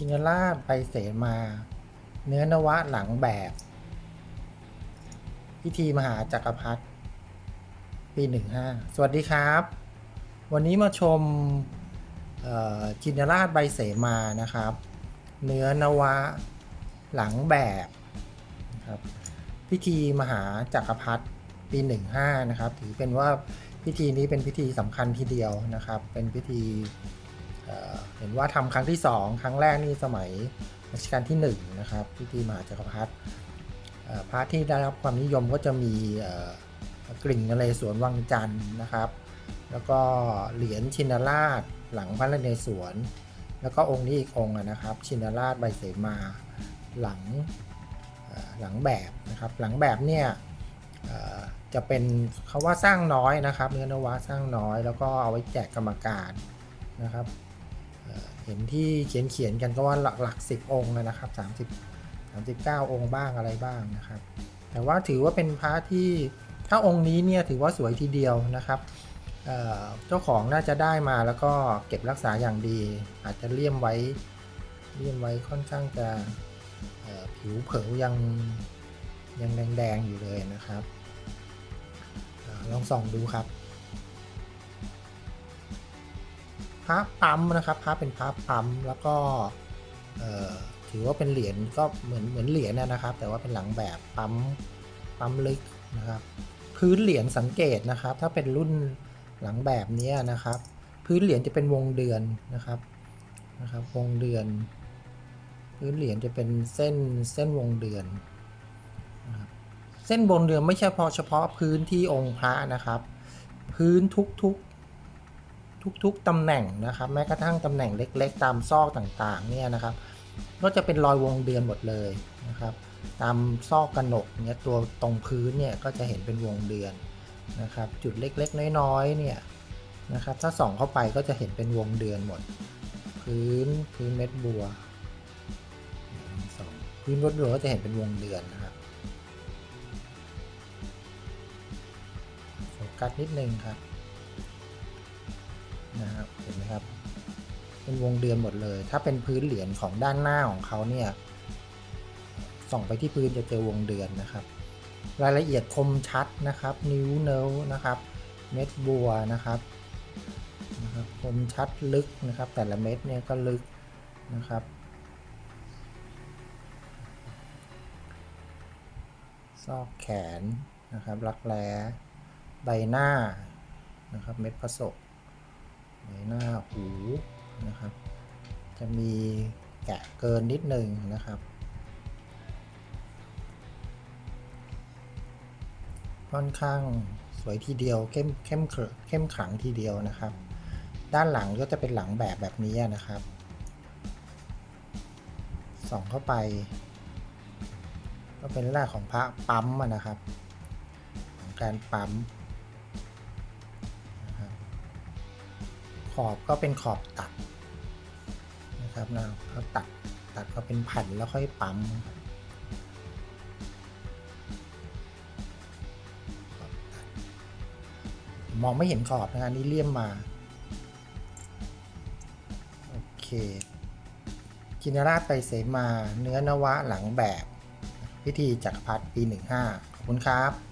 ชินราชไปเสมา เนื้อนวะหลังแบบ พิธีมหาจักรพรรดิปีหนึ่งห้าสวัสดีครับ วันนี้มาชมจินราชใบเสมานะครับ เนื้อนวะหลังแบบนะครับพิธีมหาจักรพรรดิปีหนึ่งห้านะครับ ถือเป็นว่าพิธีนี้เป็นพิธีสำคัญทีเดียวนะครับ เป็นพิธี เห็นว่าทำครั้งที่สองครั้งแรกนี่สมัยรัชกาลที่หนึ่งนะครับพิธีมหาจักรพรรดิพระที่ได้รับความนิยมก็จะมีกริ่งนเรศวรวังจันทร์นะครับ แล้วก็เหรียญชินราชหลังพระนเรศวร แล้วก็องค์นี้อีกองค์นะครับ ชินราชใบเสมาหลังหลังแบบนะครับ หลังแบบเนี่ยจะเป็นเขาว่าสร้างน้อยนะครับ เนื้อนวะสร้างน้อย แล้วก็เอาไว้แจกกรรมการนะครับ เห็นที่เขียนเขียนๆกันก็ว่าหลักหลักสิบองค์นะครับ30 39องค์บ้างอะไรบ้างนะครับ แต่ว่าถือว่าเป็นพระที่ถ้าองค์นี้เนี่ยถือว่าสวยทีเดียวนะครับเจ้าของน่าจะได้มาแล้วก็เก็บรักษาอย่างดี อาจจะเลี่ยมไว้เลี่ยมไว้ค่อนข้างจะผิวเผยยังยังแดงๆอยู่เลยนะครับอาลองส่องดูครับ พระปั๊มนะครับพระเป็นพระปั๊มแล้วก็ถือว่าเป็นเหรียญก็เหมือนเหมือนเหรียญนะนะครับ แต่ว่าเป็นหลังแบบปั๊มปั๊มลึกนะครับ พื้นเหรียญสังเกตนะครับ ถ้าเป็นรุ่นหลังแบบนี้นะครับ พื้นเหรียญจะเป็นวงเดือนนะครับนะครับ วงเดือน พื้นเหรียญจะเป็นเส้นเส้นวงเดือนนะเส้นวงเดือนไม่ใช่พอเฉพาะพื้นที่องค์พระนะครับ พื้นทุก ทุกๆตำแหน่งนะครับ แม้กระทั่งตำแหน่งเล็ก ๆ ตามซอกต่างๆเนี่ยนะครับ ก็จะเป็นรอยวงเดือนหมดเลยนะครับ ตามซอกกระหนกเนี่ยตัวตรงพื้นเนี่ยก็จะเห็นเป็นวงเดือนนะครับ จุดเล็กๆ น้อยๆเนี่ยนะครับ ถ้าส่องเข้าไปก็จะเห็นเป็นวงเดือนหมด พื้นพื้นเม็ดบัวพื้นเม็ดบัวก็จะเห็นเป็นวงเดือนนะครับโฟกัสนิดนึงครับ นะครับเห็นไหมครับ เป็นวงเดือนหมดเลย ถ้าเป็นพื้นเหรียญของด้านหน้าของเขาเนี่ยส่องไปที่พื้นจะเจอวงเดือนนะครับ รายละเอียดคมชัดนะครับ นิ้วเนวนะครับ เม็ดบัวนะครับนะครับคมชัดลึกนะครับ แต่ละเม็ดเนี่ยก็ลึกนะครับซอกแขนนะครับรักแร้ใบหน้านะครับ เม็ดผสก ใบหน้าหูนะครับ จะมีแกะเกินนิดนึงนะครับ ค่อนข้างสวยทีเดียวเข้มเข้มเข้มขลังทีเดียวนะครับ ด้านหลังก็จะเป็นหลังแบบแบบนี้นะครับส่องเข้าไป ก็เป็นลักษณะของพระปั๊มนะครับ ของการปั๊ม อบก็เป็นขอบตัดนะครับนะเขาตัดตัดก็เป็นแผ่นแล้วค่อยปั๊มมองไม่เห็นขอบนะอันนี้เลี่ยมมาโอเคจินราชไปเสมาเนื้อนวะหลังแบบ พิธีจักรพรรดิปี 15 ขอบคุณครับ